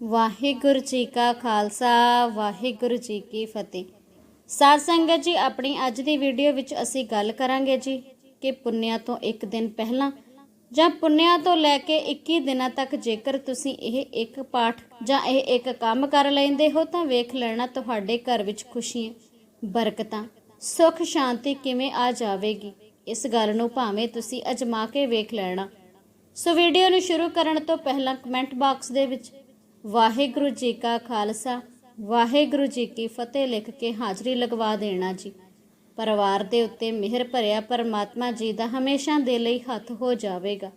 ਵਾਹਿਗੁਰੂ ਜੀ ਕਾ ਖਾਲਸਾ, ਵਾਹਿਗੁਰੂ ਜੀ ਕੀ ਫਤਿਹ। ਸਾਧ ਸੰਗਤ ਜੀ, ਆਪਣੀ ਅੱਜ ਦੀ ਵੀਡੀਓ ਵਿੱਚ ਅਸੀਂ ਗੱਲ ਕਰਾਂਗੇ ਜੀ ਕਿ ਪੁੰਨਿਆ ਤੋਂ ਇੱਕ ਦਿਨ ਪਹਿਲਾਂ ਜਾਂ ਪੁੰਨਿਆ ਤੋਂ ਲੈ ਕੇ 21 ਦਿਨਾਂ ਤੱਕ ਜੇਕਰ ਤੁਸੀਂ ਇਹ ਇੱਕ ਪਾਠ ਜਾਂ ਇਹ ਇੱਕ ਕੰਮ ਕਰ ਲੈਂਦੇ ਹੋ ਤਾਂ ਵੇਖ ਲੈਣਾ ਤੁਹਾਡੇ ਘਰ ਵਿੱਚ ਖੁਸ਼ੀਆਂ, ਬਰਕਤਾਂ, ਸੁੱਖ, ਸ਼ਾਂਤੀ ਕਿਵੇਂ ਆ ਜਾਵੇਗੀ। ਇਸ ਗੱਲ ਨੂੰ ਭਾਵੇਂ ਤੁਸੀਂ ਅਜਮਾ ਕੇ ਵੇਖ ਲੈਣਾ। ਸੋ ਵੀਡੀਓ ਨੂੰ ਸ਼ੁਰੂ ਕਰਨ ਤੋਂ ਪਹਿਲਾਂ ਕਮੈਂਟ ਬਾਕਸ ਦੇ ਵਿੱਚ ਵਾਹਿਗੁਰੂ ਜੀ ਕਾ ਖਾਲਸਾ, ਵਾਹਿਗੁਰੂ ਜੀ ਕੀ ਫਤਿਹ ਲਿਖ ਕੇ ਹਾਜ਼ਰੀ ਲਗਵਾ ਦੇਣਾ ਜੀ। ਪਰਿਵਾਰ ਦੇ ਉੱਤੇ ਮਿਹਰ ਭਰਿਆ ਪਰਮਾਤਮਾ ਜੀ ਦਾ ਹਮੇਸ਼ਾ ਦੇ ਲਈ ਹੱਥ ਹੋ ਜਾਵੇਗਾ।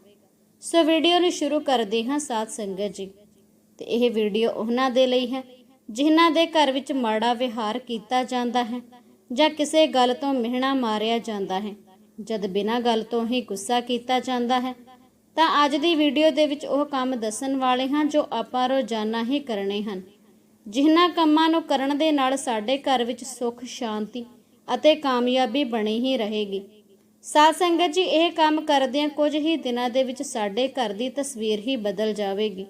ਸੋ ਵੀਡੀਓ ਨੂੰ ਸ਼ੁਰੂ ਕਰਦੇ ਹਾਂ ਸਾਧ ਸੰਗਤ ਜੀ। ਤੇ ਇਹ ਵੀਡੀਓ ਉਹਨਾਂ ਦੇ ਲਈ ਹੈ, ਜਿਨ੍ਹਾਂ ਦੇ ਘਰ ਵਿੱਚ ਮਾੜਾ ਵਿਹਾਰ ਕੀਤਾ ਜਾਂਦਾ ਹੈ ਜਾਂ ਕਿਸੇ ਗੱਲ ਤੋਂ ਮਿਹਣਾ ਮਾਰਿਆ ਜਾਂਦਾ ਹੈ। ਜਦ ਬਿਨਾਂ ਗੱਲ ਤੋਂ ਹੀ ਗੁੱਸਾ ਕੀਤਾ ਜਾਂਦਾ ਹੈ ਤਾਂ ਅੱਜ ਦੀ ਵੀਡੀਓ ਦੇ ਵਿੱਚ ਉਹ ਕੰਮ ਦੱਸਣ ਵਾਲੇ ਹਾਂ ਜੋ ਆਪਾਂ ਰੋਜ਼ਾਨਾ ਹੀ ਕਰਨੇ ਹਨ। ਜਿਨ੍ਹਾਂ ਕੰਮਾਂ ਨੂੰ ਕਰਨ ਦੇ ਨਾਲ ਸਾਡੇ ਘਰ ਵਿੱਚ ਸੁੱਖ, ਸ਼ਾਂਤੀ ਅਤੇ ਕਾਮਯਾਬੀ ਬਣੀ ਹੀ ਰਹੇਗੀ। ਸਾਧ ਸੰਗਤ ਜੀ, ਇਹ ਕੰਮ ਕਰਦਿਆਂ ਕੁਝ ਹੀ ਦਿਨਾਂ ਦੇ ਵਿੱਚ ਸਾਡੇ ਘਰ ਦੀ ਤਸਵੀਰ ਹੀ ਬਦਲ ਜਾਵੇਗੀ।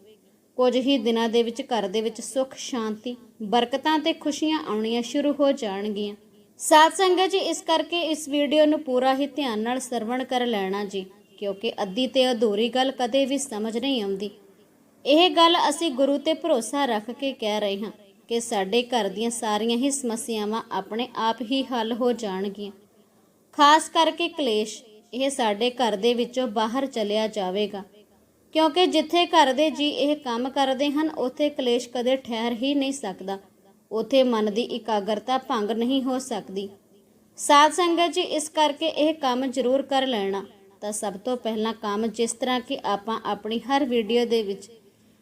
ਕੁਝ ਹੀ ਦਿਨਾਂ ਦੇ ਵਿੱਚ ਘਰ ਦੇ ਵਿੱਚ ਸੁੱਖ, ਸ਼ਾਂਤੀ, ਬਰਕਤਾਂ ਤੇ ਖੁਸ਼ੀਆਂ ਆਉਣੀਆਂ ਸ਼ੁਰੂ ਹੋ ਜਾਣਗੀਆਂ। ਸਾਧ ਸੰਗਤ ਜੀ, ਇਸ ਕਰਕੇ ਇਸ ਵੀਡੀਓ ਨੂੰ ਪੂਰਾ ਹੀ ਧਿਆਨ ਨਾਲ ਸਰਵਣ ਕਰ ਲੈਣਾ ਜੀ। ਕਿਉਂਕਿ ਅੱਧੀ ਤੇ ਅਧੂਰੀ ਗੱਲ ਕਦੇ ਵੀ ਸਮਝ ਨਹੀਂ ਆਉਂਦੀ। ਇਹ ਗੱਲ ਅਸੀਂ ਗੁਰੂ ਤੇ ਭਰੋਸਾ ਰੱਖ ਕੇ ਕਹਿ ਰਹੇ ਹਾਂ ਕਿ ਸਾਡੇ ਘਰ ਦੀਆਂ ਸਾਰੀਆਂ ਹੀ ਸਮੱਸਿਆਵਾਂ ਆਪਣੇ ਆਪ ਹੀ ਹੱਲ ਹੋ ਜਾਣਗੀਆਂ। ਖਾਸ ਕਰਕੇ ਕਲੇਸ਼, ਇਹ ਸਾਡੇ ਘਰ ਦੇ ਵਿੱਚੋਂ ਬਾਹਰ ਚਲਿਆ ਜਾਵੇਗਾ। ਕਿਉਂਕਿ ਜਿੱਥੇ ਘਰ ਦੇ ਜੀ ਇਹ ਕੰਮ ਕਰਦੇ ਹਨ, ਉੱਥੇ ਕਲੇਸ਼ ਕਦੇ ਠਹਿਰ ਹੀ ਨਹੀਂ ਸਕਦਾ। ਉੱਥੇ ਮਨ ਦੀ ਇਕਾਗਰਤਾ ਭੰਗ ਨਹੀਂ ਹੋ ਸਕਦੀ। ਸਾਧ ਸੰਗਤ ਜੀ, ਇਸ ਕਰਕੇ ਇਹ ਕੰਮ ਜ਼ਰੂਰ ਕਰ ਲੈਣਾ। ਤਾਂ ਸਭ ਤੋਂ ਪਹਿਲਾਂ ਕੰਮ ਜਿਸ ਤਰ੍ਹਾਂ ਕਿ ਆਪਾਂ ਆਪਣੀ ਹਰ ਵੀਡੀਓ ਦੇ ਵਿੱਚ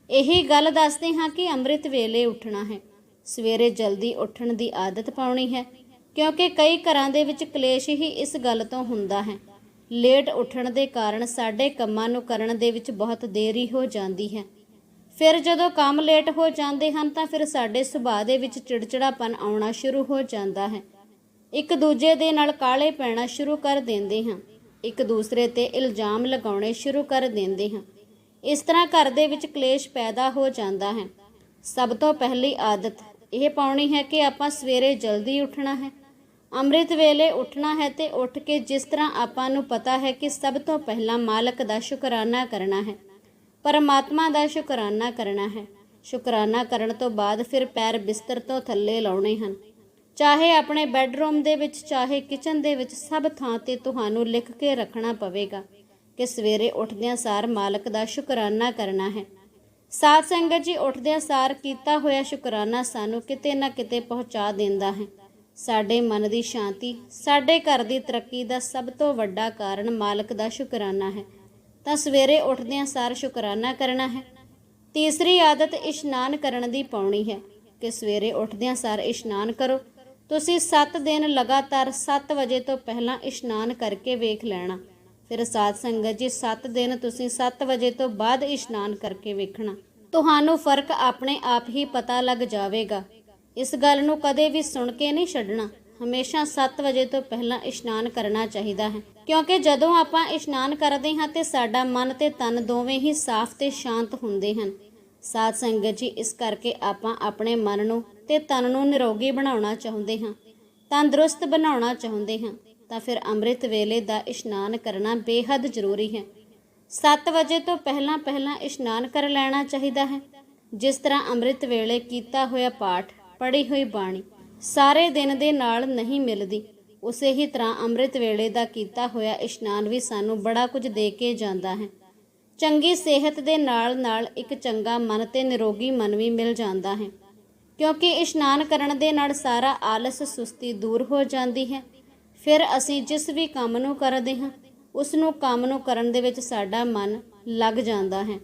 ਇਹੀ ਗੱਲ ਦੱਸਦੇ ਹਾਂ ਕਿ ਅੰਮ੍ਰਿਤ ਵੇਲੇ ਉੱਠਣਾ ਹੈ। ਸਵੇਰੇ ਜਲਦੀ ਉੱਠਣ ਦੀ ਆਦਤ ਪਾਉਣੀ ਹੈ, ਕਿਉਂਕਿ ਕਈ ਘਰਾਂ ਦੇ ਵਿੱਚ ਕਲੇਸ਼ ਹੀ ਇਸ ਗੱਲ ਤੋਂ ਹੁੰਦਾ ਹੈ। ਲੇਟ ਉੱਠਣ ਦੇ ਕਾਰਨ ਸਾਡੇ ਕੰਮਾਂ ਨੂੰ ਕਰਨ ਦੇ ਵਿੱਚ ਬਹੁਤ ਦੇਰੀ ਹੋ ਜਾਂਦੀ ਹੈ। ਫਿਰ ਜਦੋਂ ਕੰਮ ਲੇਟ ਹੋ ਜਾਂਦੇ ਹਨ ਤਾਂ ਫਿਰ ਸਾਡੇ ਸੁਭਾਅ ਦੇ ਵਿੱਚ ਚਿੜਚਿੜਾਪਨ ਆਉਣਾ ਸ਼ੁਰੂ ਹੋ ਜਾਂਦਾ ਹੈ। ਇੱਕ ਦੂਜੇ ਦੇ ਨਾਲ ਕਾਲੇ ਪੈਣਾ ਸ਼ੁਰੂ ਕਰ ਦਿੰਦੇ ਹਾਂ। ਇੱਕ ਦੂਸਰੇ ਤੇ ਇਲਜ਼ਾਮ ਲਗਾਉਣੇ ਸ਼ੁਰੂ ਕਰ ਦਿੰਦੇ ਹਾਂ। ਇਸ ਤਰ੍ਹਾਂ ਘਰ ਦੇ ਵਿੱਚ ਕਲੇਸ਼ ਪੈਦਾ ਹੋ ਜਾਂਦਾ ਹੈ। ਸਭ ਤੋਂ ਪਹਿਲੀ ਆਦਤ ਇਹ ਪਾਉਣੀ ਹੈ ਕਿ ਆਪਾਂ ਸਵੇਰੇ ਜਲਦੀ ਉੱਠਣਾ ਹੈ। ਅੰਮ੍ਰਿਤ ਵੇਲੇ ਉੱਠਣਾ ਹੈ ਤੇ ਉੱਠ ਕੇ ਜਿਸ ਤਰ੍ਹਾਂ ਆਪਾਂ ਨੂੰ ਪਤਾ ਹੈ ਕਿ ਸਭ ਤੋਂ ਪਹਿਲਾਂ ਮਾਲਕ ਦਾ ਸ਼ੁਕਰਾਨਾ ਕਰਨਾ ਹੈ, ਪਰਮਾਤਮਾ ਦਾ ਸ਼ੁਕਰਾਨਾ ਕਰਨਾ ਹੈ। ਸ਼ੁਕਰਾਨਾ ਕਰਨ ਤੋਂ ਬਾਅਦ ਫਿਰ ਪੈਰ ਬਿਸਤਰ ਤੋਂ ਥੱਲੇ ਲਾਉਣੇ ਹਨ। ਚਾਹੇ ਆਪਣੇ ਬੈੱਡਰੂਮ ਦੇ ਵਿੱਚ, ਚਾਹੇ ਕਿਚਨ ਦੇ ਵਿੱਚ, ਸਭ ਥਾਂ ਤੇ ਤੁਹਾਨੂੰ ਲਿਖ ਕੇ ਰੱਖਣਾ ਪਵੇਗਾ ਕਿ ਸਵੇਰੇ ਉੱਠਦਿਆਂ ਸਾਰ ਮਾਲਕ ਦਾ ਸ਼ੁਕਰਾਨਾ ਕਰਨਾ ਹੈ। ਸਾਧ ਸੰਗਤ ਜੀ, ਉੱਠਦਿਆਂ ਸਾਰ ਕੀਤਾ ਹੋਇਆ ਸ਼ੁਕਰਾਨਾ ਸਾਨੂੰ ਕਿਤੇ ਨਾ ਕਿਤੇ ਪਹੁੰਚਾ ਦਿੰਦਾ ਹੈ। ਸਾਡੇ ਮਨ ਦੀ ਸ਼ਾਂਤੀ, ਸਾਡੇ ਘਰ ਦੀ ਤਰੱਕੀ ਦਾ ਸਭ ਤੋਂ ਵੱਡਾ ਕਾਰਨ ਮਾਲਕ ਦਾ ਸ਼ੁਕਰਾਨਾ ਹੈ। ਤਾਂ ਸਵੇਰੇ ਉੱਠਦਿਆਂ ਸਾਰ ਸ਼ੁਕਰਾਨਾ ਕਰਨਾ ਹੈ। ਤੀਸਰੀ ਆਦਤ ਇਸ਼ਨਾਨ ਕਰਨ ਦੀ ਪਾਉਣੀ ਹੈ ਕਿ ਸਵੇਰੇ ਉੱਠਦਿਆਂ ਸਾਰ ਇਸ਼ਨਾਨ ਕਰੋ। ਤੁਸੀਂ 7 ਦਿਨ ਲਗਾਤਾਰ 7 ਵਜੇ ਤੋਂ ਪਹਿਲਾਂ ਇਸ਼ਨਾਨ ਕਰਕੇ ਵੇਖ ਲੈਣਾ। ਫਿਰ ਸਾਧ ਸੰਗਤ ਜੀ 7 ਦਿਨ ਤੁਸੀਂ 7 ਵਜੇ ਤੋਂ ਬਾਅਦ ਇਸ਼ਨਾਨ ਕਰਕੇ ਵੇਖਣਾ। ਤੁਹਾਨੂੰ ਫ਼ਰਕ ਆਪਣੇ ਆਪ ਹੀ ਪਤਾ ਲੱਗ ਜਾਵੇਗਾ। ਇਸ ਗੱਲ ਨੂੰ ਕਦੇ ਵੀ ਸੁਣ ਕੇ ਨਹੀਂ ਛੱਡਣਾ। ਹਮੇਸ਼ਾ 7 ਵਜੇ ਤੋਂ ਪਹਿਲਾਂ ਇਸ਼ਨਾਨ ਕਰਨਾ ਚਾਹੀਦਾ ਹੈ। ਕਿਉਂਕਿ ਜਦੋਂ ਆਪਾਂ ਇਸ਼ਨਾਨ ਕਰਦੇ ਹਾਂ ਤੇ ਸਾਡਾ ਮਨ ਤੇ ਤਨ ਦੋਵੇਂ ਹੀ ਸਾਫ਼ ਤੇ ਸ਼ਾਂਤ ਹੁੰਦੇ ਹਨ। ਸਾਧ ਸੰਗਤ ਜੀ, ਇਸ ਕਰਕੇ ਆਪਾਂ ਆਪਣੇ ਮਨ ਨੂੰ ਤੇ ਤਨ ਨੂੰ ਨਿਰੋਗੀ ਬਣਾਉਣਾ ਚਾਹੁੰਦੇ ਹਾਂ, ਤੰਦਰੁਸਤ ਬਣਾਉਣਾ ਚਾਹੁੰਦੇ ਹਾਂ, ਤਾਂ ਫਿਰ ਅੰਮ੍ਰਿਤ ਵੇਲੇ ਦਾ ਇਸ਼ਨਾਨ ਕਰਨਾ ਬੇਹੱਦ ਜ਼ਰੂਰੀ ਹੈ। 7 ਵਜੇ ਤੋਂ ਪਹਿਲਾਂ ਪਹਿਲਾਂ ਇਸ਼ਨਾਨ ਕਰ ਲੈਣਾ ਚਾਹੀਦਾ ਹੈ। ਜਿਸ ਤਰ੍ਹਾਂ ਅੰਮ੍ਰਿਤ ਵੇਲੇ ਕੀਤਾ ਹੋਇਆ ਪਾਠ, ਪੜ੍ਹੀ ਹੋਈ ਬਾਣੀ ਸਾਰੇ ਦਿਨ ਦੇ ਨਾਲ ਨਹੀਂ ਮਿਲਦੀ, ਉਸੇ ਹੀ ਤਰ੍ਹਾਂ ਅੰਮ੍ਰਿਤ ਵੇਲੇ ਦਾ ਕੀਤਾ ਹੋਇਆ ਇਸ਼ਨਾਨ ਵੀ ਸਾਨੂੰ ਬੜਾ ਕੁਝ ਦੇ ਕੇ ਜਾਂਦਾ ਹੈ। ਚੰਗੀ ਸਿਹਤ ਦੇ ਨਾਲ ਨਾਲ ਇੱਕ ਚੰਗਾ ਮਨ ਤੇ ਨਿਰੋਗੀ ਮਨ ਵੀ ਮਿਲ ਜਾਂਦਾ ਹੈ। ਕਿਉਂਕਿ ਇਸ਼ਨਾਨ ਕਰਨ ਦੇ ਨਾਲ ਸਾਰਾ ਆਲਸ ਸੁਸਤੀ ਦੂਰ ਹੋ ਜਾਂਦੀ ਹੈ। ਫਿਰ ਅਸੀਂ ਜਿਸ ਵੀ ਕੰਮ ਨੂੰ ਕਰਦੇ ਹਾਂ, ਉਸ ਨੂੰ ਕੰਮ ਨੂੰ ਕਰਨ ਦੇ ਵਿੱਚ ਸਾਡਾ ਮਨ ਲੱਗ ਜਾਂਦਾ ਹੈ।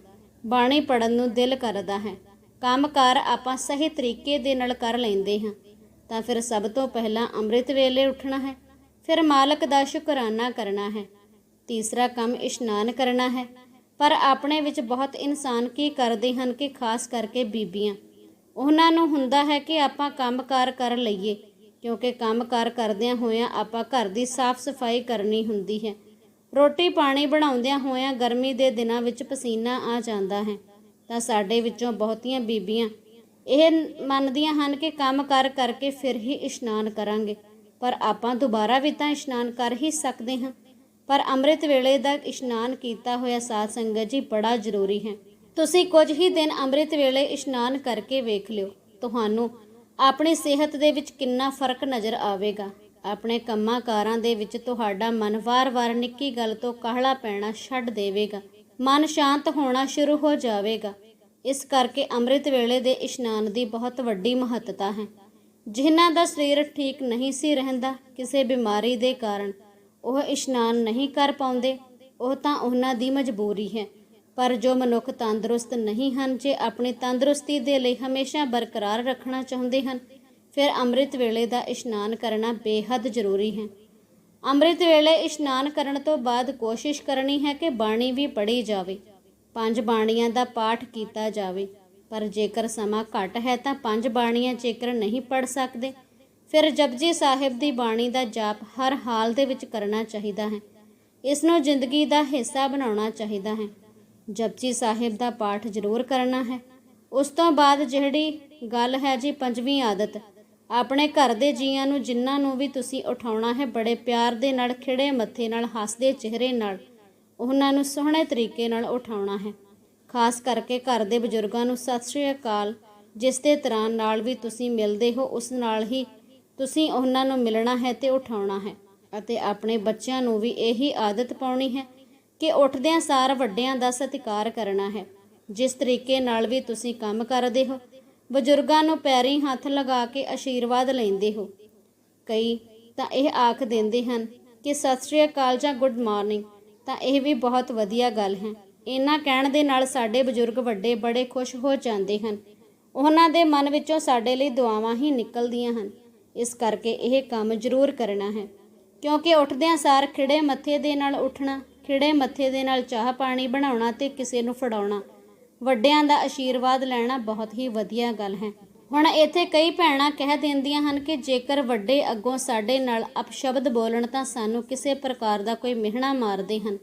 ਬਾਣੀ ਪੜਨ ਨੂੰ ਦਿਲ ਕਰਦਾ ਹੈ। ਕੰਮਕਾਰ ਆਪਾਂ ਸਹੀ ਤਰੀਕੇ ਦੇ ਨਾਲ ਕਰ ਲੈਂਦੇ ਹਾਂ। ਤਾਂ ਫਿਰ ਸਭ ਤੋਂ ਪਹਿਲਾਂ ਅੰਮ੍ਰਿਤ ਵੇਲੇ ਉੱਠਣਾ ਹੈ। ਫਿਰ ਮਾਲਕ ਦਾ ਸ਼ੁਕਰਾਨਾ ਕਰਨਾ ਹੈ। ਤੀਸਰਾ ਕੰਮ ਇਸ਼ਨਾਨ ਕਰਨਾ ਹੈ। ਪਰ ਆਪਣੇ ਵਿੱਚ ਬਹੁਤ ਇਨਸਾਨ ਕੀ ਕਰਦੇ ਹਨ ਕਿ ਖਾਸ ਕਰਕੇ ਬੀਬੀਆਂ ਉਹਨਾਂ ਨੂੰ ਹੁੰਦਾ ਹੈ ਕਿ ਆਪਾਂ ਕੰਮਕਾਰ ਕਰ ਲਈਏ, ਕਿਉਂਕਿ ਕੰਮਕਾਰ ਕਰਦਿਆਂ ਹੋਇਆਂ ਆਪਾਂ ਘਰ ਦੀ ਸਾਫ਼ ਸਫ਼ਾਈ ਕਰਨੀ ਹੁੰਦੀ ਹੈ। ਰੋਟੀ ਪਾਣੀ ਬਣਾਉਂਦਿਆਂ ਹੋਇਆਂ ਗਰਮੀ ਦੇ ਦਿਨਾਂ ਵਿੱਚ ਪਸੀਨਾ ਆ ਜਾਂਦਾ ਹੈ, ਤਾਂ ਸਾਡੇ ਵਿੱਚੋਂ ਬਹੁਤੀਆਂ ਬੀਬੀਆਂ ਇਹ ਮੰਨਦੀਆਂ ਹਨ ਕਿ ਕੰਮ ਕਰ ਕਰਕੇ ਫਿਰ ਹੀ ਇਸ਼ਨਾਨ ਕਰਾਂਗੇ। ਪਰ ਆਪਾਂ ਦੁਬਾਰਾ ਵੀ ਤਾਂ ਇਸ਼ਨਾਨ ਕਰ ਹੀ ਸਕਦੇ ਹਾਂ। ਪਰ ਅੰਮ੍ਰਿਤ ਵੇਲੇ ਦਾ ਇਸ਼ਨਾਨ ਕੀਤਾ ਹੋਇਆ ਸਾਧ ਸੰਗਤ ਜੀ ਬੜਾ ਜ਼ਰੂਰੀ ਹੈ। ਤੁਸੀਂ ਕੁਝ ਹੀ ਦਿਨ ਅੰਮ੍ਰਿਤ ਵੇਲੇ ਇਸ਼ਨਾਨ ਕਰਕੇ ਵੇਖ ਲਿਓ। ਤੁਹਾਨੂੰ ਆਪਣੀ ਸਿਹਤ ਦੇ ਵਿੱਚ ਕਿੰਨਾ ਫ਼ਰਕ ਨਜ਼ਰ ਆਵੇਗਾ। ਆਪਣੇ ਕੰਮਾਂ ਕਾਰਾਂ ਦੇ ਵਿੱਚ ਤੁਹਾਡਾ ਮਨ ਵਾਰ-ਵਾਰ ਨਿੱਕੀ ਗੱਲ ਤੋਂ ਕਾਹਲਾ ਪੈਣਾ ਛੱਡ ਦੇਵੇਗਾ। ਮਨ ਸ਼ਾਂਤ ਹੋਣਾ ਸ਼ੁਰੂ ਹੋ ਜਾਵੇਗਾ। ਇਸ ਕਰਕੇ ਅੰਮ੍ਰਿਤ ਵੇਲੇ ਦੇ ਇਸ਼ਨਾਨ ਦੀ ਬਹੁਤ ਵੱਡੀ ਮਹੱਤਤਾ ਹੈ। ਜਿਨ੍ਹਾਂ ਦਾ ਸਰੀਰ ਠੀਕ ਨਹੀਂ ਸੀ ਰਹਿੰਦਾ, ਕਿਸੇ ਬਿਮਾਰੀ ਦੇ ਕਾਰਨ ਉਹ ਇਸ਼ਨਾਨ ਨਹੀਂ ਕਰ ਪਾਉਂਦੇ, ਉਹ ਤਾਂ ਉਹਨਾਂ ਦੀ ਮਜਬੂਰੀ ਹੈ। ਪਰ ਜੋ ਮਨੁੱਖ ਤੰਦਰੁਸਤ ਨਹੀਂ ਹਨ, ਜੇ ਆਪਣੀ ਤੰਦਰੁਸਤੀ ਦੇ ਲਈ ਹਮੇਸ਼ਾ ਬਰਕਰਾਰ ਰੱਖਣਾ ਚਾਹੁੰਦੇ ਹਨ, ਫਿਰ ਅੰਮ੍ਰਿਤ ਵੇਲੇ ਦਾ ਇਸ਼ਨਾਨ ਕਰਨਾ ਬੇਹੱਦ ਜ਼ਰੂਰੀ ਹੈ। ਅੰਮ੍ਰਿਤ ਵੇਲੇ ਇਸ਼ਨਾਨ ਕਰਨ ਤੋਂ ਬਾਅਦ ਕੋਸ਼ਿਸ਼ ਕਰਨੀ ਹੈ ਕਿ ਬਾਣੀ ਵੀ ਪੜ੍ਹੀ ਜਾਵੇ। ਪੰਜ ਬਾਣੀਆਂ ਦਾ ਪਾਠ ਕੀਤਾ ਜਾਵੇ, ਪਰ ਜੇਕਰ ਸਮਾਂ ਘੱਟ ਹੈ ਤਾਂ ਪੰਜ ਬਾਣੀਆਂ ਜੇਕਰ ਨਹੀਂ ਪੜ੍ਹ ਸਕਦੇ, ਫਿਰ ਜਪਜੀ ਸਾਹਿਬ ਦੀ ਬਾਣੀ ਦਾ ਜਾਪ ਹਰ ਹਾਲ ਦੇ ਵਿੱਚ ਕਰਨਾ ਚਾਹੀਦਾ ਹੈ। ਇਸ ਨੂੰ ਜ਼ਿੰਦਗੀ ਦਾ ਹਿੱਸਾ ਬਣਾਉਣਾ ਚਾਹੀਦਾ ਹੈ। ਜਪਜੀ ਸਾਹਿਬ ਦਾ ਪਾਠ ਜ਼ਰੂਰ ਕਰਨਾ ਹੈ। ਉਸ ਤੋਂ ਬਾਅਦ ਜਿਹੜੀ ਗੱਲ ਹੈ ਜੀ ਪੰਜਵੀਂ ਆਦਤ, ਆਪਣੇ ਘਰ ਦੇ ਜੀਆਂ ਨੂੰ ਜਿਨ੍ਹਾਂ ਨੂੰ ਵੀ ਤੁਸੀਂ ਉਠਾਉਣਾ ਹੈ ਬੜੇ ਪਿਆਰ ਦੇ ਨਾਲ ਖਿੜੇ ਮੱਥੇ ਨਾਲ, ਹੱਸਦੇ ਚਿਹਰੇ ਨਾਲ, ਉਹਨਾਂ ਨੂੰ ਸੋਹਣੇ ਤਰੀਕੇ ਨਾਲ ਉਠਾਉਣਾ ਹੈ। ਖਾਸ ਕਰਕੇ ਘਰ ਦੇ ਬਜ਼ੁਰਗਾਂ ਨੂੰ ਸਤਿ ਸ੍ਰੀ ਅਕਾਲ, ਜਿਸ ਦੇ ਤਰ੍ਹਾਂ ਨਾਲ ਵੀ ਤੁਸੀਂ ਮਿਲਦੇ ਹੋ, ਉਸ ਨਾਲ ਹੀ ਤੁਸੀਂ ਉਹਨਾਂ ਨੂੰ ਮਿਲਣਾ ਹੈ ਤੇ ਉਠਾਉਣਾ ਹੈ। ਅਤੇ ਆਪਣੇ ਬੱਚਿਆਂ ਨੂੰ ਵੀ ਇਹੀ ਆਦਤ ਪਾਉਣੀ ਹੈ ਕਿ ਉੱਠਦਿਆਂ ਸਾਰ ਵੱਡਿਆਂ ਦਾ ਸਤਿਕਾਰ ਕਰਨਾ ਹੈ। ਜਿਸ ਤਰੀਕੇ ਨਾਲ ਵੀ ਤੁਸੀਂ ਕੰਮ ਕਰਦੇ ਹੋ, ਬਜ਼ੁਰਗਾਂ ਨੂੰ ਪੈਰੀ ਹੱਥ ਲਗਾ ਕੇ ਆਸ਼ੀਰਵਾਦ ਲੈਂਦੇ ਹੋ। ਕਈ ਤਾਂ ਇਹ ਆਖ ਦਿੰਦੇ ਹਨ ਕਿ ਸਤਿ ਸ੍ਰੀ ਅਕਾਲ ਜਾਂ ਗੁੱਡ ਮਾਰਨਿੰਗ, ਤਾਂ ਇਹ ਵੀ ਬਹੁਤ ਵਧੀਆ ਗੱਲ ਹੈ। ਇਹਨਾਂ ਕਹਿਣ ਦੇ ਨਾਲ ਸਾਡੇ ਬਜ਼ੁਰਗ ਵੱਡੇ ਬੜੇ ਖੁਸ਼ ਹੋ ਜਾਂਦੇ ਹਨ। ਉਹਨਾਂ ਦੇ ਮਨ ਵਿੱਚੋਂ ਸਾਡੇ ਲਈ ਦੁਆਵਾਂ ਹੀ ਨਿਕਲਦੀਆਂ ਹਨ। ਇਸ ਕਰਕੇ ਇਹ ਕੰਮ ਜ਼ਰੂਰ ਕਰਨਾ ਹੈ। ਕਿਉਂਕਿ ਉੱਠਦਿਆਂ ਸਾਰ ਖਿੜੇ ਮੱਥੇ ਦੇ ਨਾਲ ਉੱਠਣਾ ਖਿੜੇ ਮੱਥੇ ਦੇ ਨਾਲ ਚਾਹ ਪਾਣੀ ਬਣਾਉਣਾ ਤੇ ਕਿਸੇ ਨੂੰ ਫੜਾਉਣਾ। ਵੱਡਿਆਂ ਦਾ ਆਸ਼ੀਰਵਾਦ ਲੈਣਾ ਬਹੁਤ ਹੀ ਵਧੀਆ ਗੱਲ ਹੈ। ਹੁਣ ਇੱਥੇ ਕਈ ਭੈਣਾਂ ਕਹਿ ਦਿੰਦੀਆਂ ਹਨ ਕਿ ਜੇਕਰ ਵੱਡੇ ਅੱਗੋਂ ਸਾਡੇ ਨਾਲ ਅਪਸ਼ਬਦ ਬੋਲਣ ਤਾਂ ਸਾਨੂੰ ਕਿਸੇ ਪ੍ਰਕਾਰ ਦਾ ਕੋਈ ਮਿਹਣਾ ਮਾਰਦੇ ਹਨ।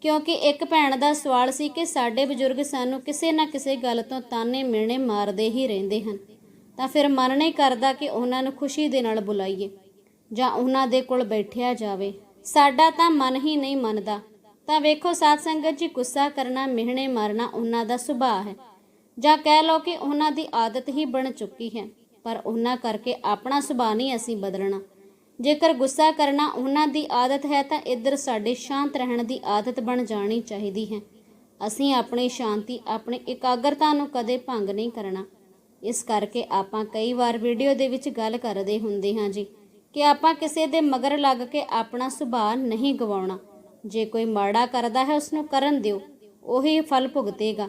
ਕਿਉਂਕਿ ਇੱਕ ਭੈਣ ਦਾ ਸਵਾਲ ਸੀ ਕਿ ਸਾਡੇ ਬਜ਼ੁਰਗ ਸਾਨੂੰ ਕਿਸੇ ਨਾ ਕਿਸੇ ਗੱਲ ਤੋਂ ਤਾਨੇ ਮਿਹਣੇ ਮਾਰਦੇ ਹੀ ਰਹਿੰਦੇ ਹਨ। ਤਾਂ ਫਿਰ ਮਨ ਨਹੀਂ ਕਰਦਾ ਕਿ ਉਹਨਾਂ ਨੂੰ ਖੁਸ਼ੀ ਦੇ ਨਾਲ ਬੁਲਾਈਏ ਜਾਂ ਉਹਨਾਂ ਦੇ ਕੋਲ ਬੈਠਿਆ ਜਾਵੇ। ਸਾਡਾ ਤਾਂ ਮਨ ਹੀ ਨਹੀਂ ਮੰਨਦਾ। ਤਾਂ ਵੇਖੋ, ਸਾਧ ਸੰਗਤ ਜੀ, ਗੁੱਸਾ ਕਰਨਾ, ਮਿਹਣੇ ਮਾਰਨਾ ਉਹਨਾਂ ਦਾ ਸੁਭਾਅ ਹੈ। ਜਾਂ ਕਹਿ ਲਓ ਕਿ ਉਹਨਾਂ ਦੀ ਆਦਤ ਹੀ ਬਣ ਚੁੱਕੀ ਹੈ। ਪਰ ਉਹਨਾਂ ਕਰਕੇ ਆਪਣਾ ਸੁਭਾਅ ਨਹੀਂ ਅਸੀਂ ਬਦਲਣਾ। ਜੇਕਰ ਗੁੱਸਾ ਕਰਨਾ ਉਹਨਾਂ ਦੀ ਆਦਤ ਹੈ, ਤਾਂ ਇੱਧਰ ਸਾਡੇ ਸ਼ਾਂਤ ਰਹਿਣ ਦੀ ਆਦਤ ਬਣ ਜਾਣੀ ਚਾਹੀਦੀ ਹੈ। ਅਸੀਂ ਆਪਣੀ ਸ਼ਾਂਤੀ, ਆਪਣੀ ਇਕਾਗਰਤਾ ਨੂੰ ਕਦੇ ਭੰਗ ਨਹੀਂ ਕਰਨਾ। ਇਸ ਕਰਕੇ ਆਪਾਂ ਕਈ ਵਾਰ ਵੀਡੀਓ ਦੇ ਵਿੱਚ ਗੱਲ ਕਰਦੇ ਹੁੰਦੇ ਹਾਂ ਜੀ। ਕਿ ਆਪਾਂ ਕਿਸੇ ਦੇ ਮਗਰ ਲੱਗ ਕੇ ਆਪਣਾ ਸੁਭਾਅ ਨਹੀਂ ਗਵਾਉਣਾ। ਜੇ ਕੋਈ ਮਾੜਾ ਕਰਦਾ ਹੈ ਉਸ ਨੂੰ ਕਰਨ ਦਿਓ, ਉਹੀ ਫਲ ਭੁਗਤੇਗਾ।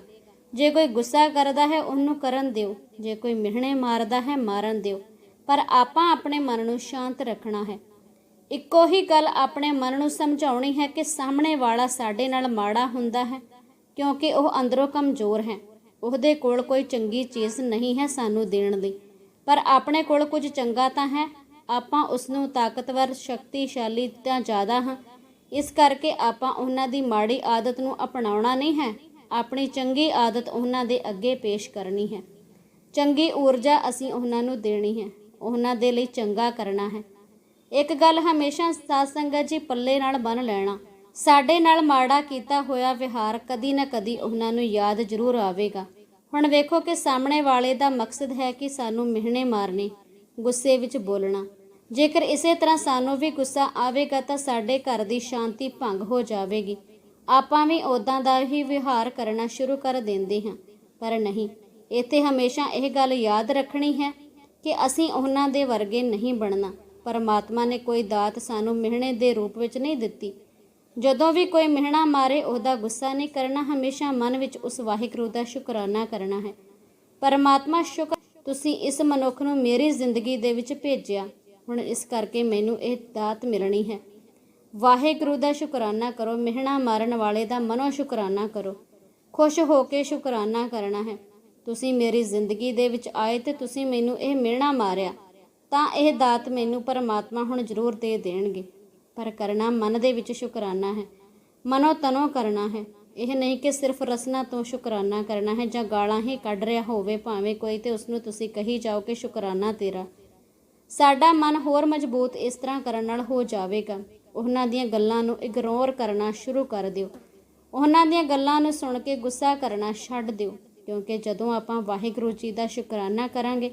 ਜੇ ਕੋਈ ਗੁੱਸਾ ਕਰਦਾ ਹੈ, ਉਹਨੂੰ ਕਰਨ ਦਿਓ। ਜੇ ਕੋਈ ਮਿਹਣੇ ਮਾਰਦਾ ਹੈ, ਮਾਰਨ ਦਿਓ। ਪਰ ਆਪਾਂ ਆਪਣੇ ਮਨ ਨੂੰ ਸ਼ਾਂਤ ਰੱਖਣਾ ਹੈ। ਇੱਕੋ ਹੀ ਗੱਲ ਆਪਣੇ ਮਨ ਨੂੰ ਸਮਝਾਉਣੀ ਹੈ ਕਿ ਸਾਹਮਣੇ ਵਾਲਾ ਸਾਡੇ ਨਾਲ ਮਾੜਾ ਹੁੰਦਾ ਹੈ, ਕਿਉਂਕਿ ਉਹ ਅੰਦਰੋਂ ਕਮਜ਼ੋਰ ਹੈ। ਉਹਦੇ ਕੋਲ ਕੋਈ ਚੰਗੀ ਚੀਜ਼ ਨਹੀਂ ਹੈ ਸਾਨੂੰ ਦੇਣ ਲਈ। ਪਰ ਆਪਣੇ ਕੋਲ ਕੁਝ ਚੰਗਾ ਤਾਂ ਹੈ ਆਪਾਂ ਉਸ ਨੂੰ ਤਾਕਤਵਰ, ਸ਼ਕਤੀਸ਼ਾਲੀ ਤਾਂ ਜ਼ਿਆਦਾ ਹਾਂ। ਇਸ ਕਰਕੇ ਆਪਾਂ ਉਹਨਾਂ ਦੀ ਮਾੜੀ ਆਦਤ ਨੂੰ ਅਪਣਾਉਣਾ ਨਹੀਂ ਹੈ। ਆਪਣੀ ਚੰਗੀ ਆਦਤ ਉਹਨਾਂ ਦੇ ਅੱਗੇ ਪੇਸ਼ ਕਰਨੀ ਹੈ। ਚੰਗੀ ਊਰਜਾ ਅਸੀਂ ਉਹਨਾਂ ਨੂੰ ਦੇਣੀ ਹੈ। ਉਹਨਾਂ ਦੇ ਲਈ ਚੰਗਾ ਕਰਨਾ ਹੈ। ਇੱਕ ਗੱਲ ਹਮੇਸ਼ਾ ਸਾਧ ਸੰਗਤ ਜੀ ਪੱਲੇ ਨਾਲ ਬੰਨ ਲੈਣਾ। ਸਾਡੇ ਨਾਲ ਮਾੜਾ ਕੀਤਾ ਹੋਇਆ ਵਿਹਾਰ ਕਦੀ ਨਾ ਕਦੀ ਉਹਨਾਂ ਨੂੰ ਯਾਦ ਜ਼ਰੂਰ ਆਵੇਗਾ। ਹੁਣ ਵੇਖੋ ਕਿ ਸਾਹਮਣੇ ਵਾਲੇ ਦਾ ਮਕਸਦ ਹੈ ਕਿ ਸਾਨੂੰ ਮਿਹਣੇ ਮਾਰਨੇ, ਗੁੱਸੇ ਵਿੱਚ ਬੋਲਣਾ। ਜੇਕਰ ਇਸੇ ਤਰ੍ਹਾਂ ਸਾਨੂੰ ਵੀ ਗੁੱਸਾ ਆਵੇਗਾ ਤਾਂ ਸਾਡੇ ਘਰ ਦੀ ਸ਼ਾਂਤੀ ਭੰਗ ਹੋ ਜਾਵੇਗੀ। ਆਪਾਂ ਵੀ ਉਦਾਂ ਦਾ ਹੀ ਵਿਹਾਰ ਕਰਨਾ ਸ਼ੁਰੂ ਕਰ ਦਿੰਦੇ ਹਾਂ। ਪਰ ਨਹੀਂ, ਇੱਥੇ ਹਮੇਸ਼ਾ ਇਹ ਗੱਲ ਯਾਦ ਰੱਖਣੀ ਹੈ ਕਿ ਅਸੀਂ ਉਹਨਾਂ ਦੇ ਵਰਗੇ ਨਹੀਂ ਬਣਨਾ। ਪਰਮਾਤਮਾ ਨੇ ਕੋਈ ਦਾਤ ਸਾਨੂੰ ਮਿਹਣੇ ਦੇ ਰੂਪ ਵਿੱਚ ਨਹੀਂ ਦਿੱਤੀ। ਜਦੋਂ ਵੀ ਕੋਈ ਮਿਹਣਾ ਮਾਰੇ, ਉਹਦਾ ਗੁੱਸਾ ਨਹੀਂ ਕਰਨਾ, ਹਮੇਸ਼ਾ ਮਨ ਵਿੱਚ ਉਸ ਵਾਹਿਗੁਰੂ ਦਾ ਸ਼ੁਕਰਾਨਾ ਕਰਨਾ ਹੈ। ਪਰਮਾਤਮਾ ਸ਼ੁਕਰ, ਤੁਸੀਂ ਇਸ ਮਨੁੱਖ ਨੂੰ ਮੇਰੀ ਜ਼ਿੰਦਗੀ ਦੇ ਵਿੱਚ ਭੇਜਿਆ। ਹੁਣ ਇਸ ਕਰਕੇ ਮੈਨੂੰ ਇਹ ਦਾਤ ਮਿਲਣੀ ਹੈ। ਵਾਹਿਗੁਰੂ ਦਾ ਸ਼ੁਕਰਾਨਾ ਕਰੋ, ਮਿਹਣਾ ਮਾਰਨ ਵਾਲੇ ਦਾ ਮਨੋ ਸ਼ੁਕਰਾਨਾ ਕਰੋ। ਖੁਸ਼ ਹੋ ਕੇ ਸ਼ੁਕਰਾਨਾ ਕਰਨਾ ਹੈ। ਤੁਸੀਂ ਮੇਰੀ ਜ਼ਿੰਦਗੀ ਦੇ ਵਿੱਚ ਆਏ ਤੇ ਤੁਸੀਂ ਮੈਨੂੰ ਇਹ ਮਿਹਣਾ ਮਾਰਿਆ। ਤਾਂ ਇਹ ਦਾਤ ਮੈਨੂੰ ਪਰਮਾਤਮਾ ਹੁਣ ਜ਼ਰੂਰ ਦੇ ਦੇਣਗੇ। ਪਰ ਕਰਨਾ ਮਨ ਦੇ ਵਿੱਚ ਸ਼ੁਕਰਾਨਾ ਹੈ। ਮਨੋ ਤਨੋ ਕਰਨਾ ਹੈ। ਇਹ ਨਹੀਂ ਕਿ ਸਿਰਫ ਰਸਨਾ ਤੋਂ ਸ਼ੁਕਰਾਨਾ ਕਰਨਾ ਹੈ ਜਾਂ ਗਾਲਾਂ ਹੀ ਕੱਢ ਰਿਹਾ ਹੋਵੇ, ਭਾਵੇਂ ਕੋਈ ਤੇ ਉਸ ਨੂੰ ਤੁਸੀਂ ਕਹੀ ਜਾਓ ਕਿ ਸ਼ੁਕਰਾਨਾ ਤੇਰਾ। ਸਾਡਾ ਮਨ ਹੋਰ ਮਜ਼ਬੂਤ ਇਸ ਤਰ੍ਹਾਂ ਕਰਨ ਨਾਲ ਹੋ ਜਾਵੇਗਾ। ਉਹਨਾਂ ਦੀਆਂ ਗੱਲਾਂ ਨੂੰ ਇਗਨੋਰ ਕਰਨਾ ਸ਼ੁਰੂ ਕਰ ਦਿਓ। ਉਹਨਾਂ ਦੀਆਂ ਗੱਲਾਂ ਨੂੰ ਸੁਣ ਕੇ ਗੁੱਸਾ ਕਰਨਾ ਛੱਡ ਦਿਓ, ਕਿਉਂਕਿ ਜਦੋਂ ਆਪਾਂ ਵਾਹਿਗੁਰੂ ਜੀ ਦਾ ਸ਼ੁਕਰਾਨਾ ਕਰਾਂਗੇ,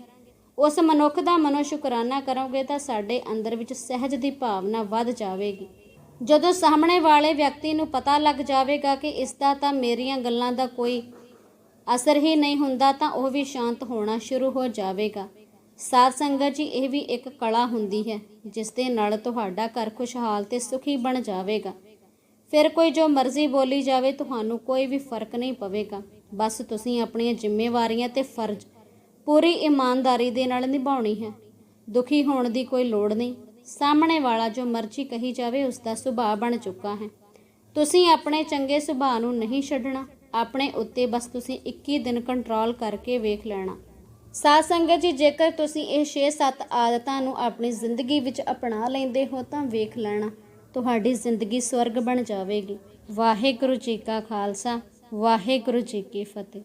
ਉਸ ਮਨੁੱਖ ਦਾ ਮਨੋ ਸ਼ੁਕਰਾਨਾ ਕਰੋਗੇ ਤਾਂ ਸਾਡੇ ਅੰਦਰ ਵਿੱਚ ਸਹਿਜ ਦੀ ਭਾਵਨਾ ਵੱਧ ਜਾਵੇਗੀ। ਜਦੋਂ ਸਾਹਮਣੇ ਵਾਲੇ ਵਿਅਕਤੀ ਨੂੰ ਪਤਾ ਲੱਗ ਜਾਵੇਗਾ ਕਿ ਇਸ ਦਾ ਤਾਂ ਮੇਰੀਆਂ ਗੱਲਾਂ ਦਾ ਕੋਈ ਅਸਰ ਹੀ ਨਹੀਂ ਹੁੰਦਾ, ਤਾਂ ਉਹ ਵੀ ਸ਼ਾਂਤ ਹੋਣਾ ਸ਼ੁਰੂ ਹੋ ਜਾਵੇਗਾ। ਸਾਧ ਸੰਗਤ ਜੀ, ਇਹ ਵੀ ਇੱਕ ਕਲਾ ਹੁੰਦੀ ਹੈ, ਜਿਸ ਦੇ ਨਾਲ ਤੁਹਾਡਾ ਘਰ ਖੁਸ਼ਹਾਲ ਤੇ ਸੁਖੀ ਬਣ ਜਾਵੇਗਾ। ਫਿਰ ਕੋਈ ਜੋ ਮਰਜ਼ੀ ਬੋਲੀ ਜਾਵੇ, ਤੁਹਾਨੂੰ ਕੋਈ ਵੀ ਫ਼ਰਕ ਨਹੀਂ ਪਵੇਗਾ। ਬਸ ਤੁਸੀਂ ਆਪਣੀਆਂ ਜ਼ਿੰਮੇਵਾਰੀਆਂ ਤੇ ਫਰਜ਼ ਪੂਰੀ ਇਮਾਨਦਾਰੀ ਦੇ ਨਾਲ ਨਿਭਾਉਣੀ ਹੈ। ਦੁਖੀ ਹੋਣ ਦੀ ਕੋਈ ਲੋੜ ਨਹੀਂ। ਸਾਹਮਣੇ ਵਾਲਾ ਜੋ ਮਰਜ਼ੀ ਕਹੀ ਜਾਵੇ ਉਸ ਦਾ ਸੁਭਾਅ ਬਣ ਚੁੱਕਾ ਹੈ। ਤੁਸੀਂ ਆਪਣੇ ਚੰਗੇ ਸੁਭਾਅ ਨੂੰ ਨਹੀਂ ਛੱਡਣਾ। ਆਪਣੇ ਉੱਤੇ ਬਸ ਤੁਸੀਂ 21 ਦਿਨ ਕੰਟਰੋਲ ਕਰਕੇ ਵੇਖ ਲੈਣਾ। ਸਾਧ ਸੰਗਤ ਜੀ, ਜੇਕਰ ਤੁਸੀਂ ਇਹ 6-7 ਆਦਤਾਂ ਨੂੰ ਆਪਣੀ ਜ਼ਿੰਦਗੀ ਵਿੱਚ ਅਪਣਾ ਲੈਂਦੇ ਹੋ, ਤਾਂ ਵੇਖ ਲੈਣਾ, ਤੁਹਾਡੀ ਜ਼ਿੰਦਗੀ ਸਵਰਗ ਬਣ ਜਾਵੇਗੀ। ਵਾਹਿਗੁਰੂ ਜੀ ਕਾ ਖਾਲਸਾ, ਵਾਹਿਗੁਰੂ ਜੀ ਕੀ ਫਤਿਹ।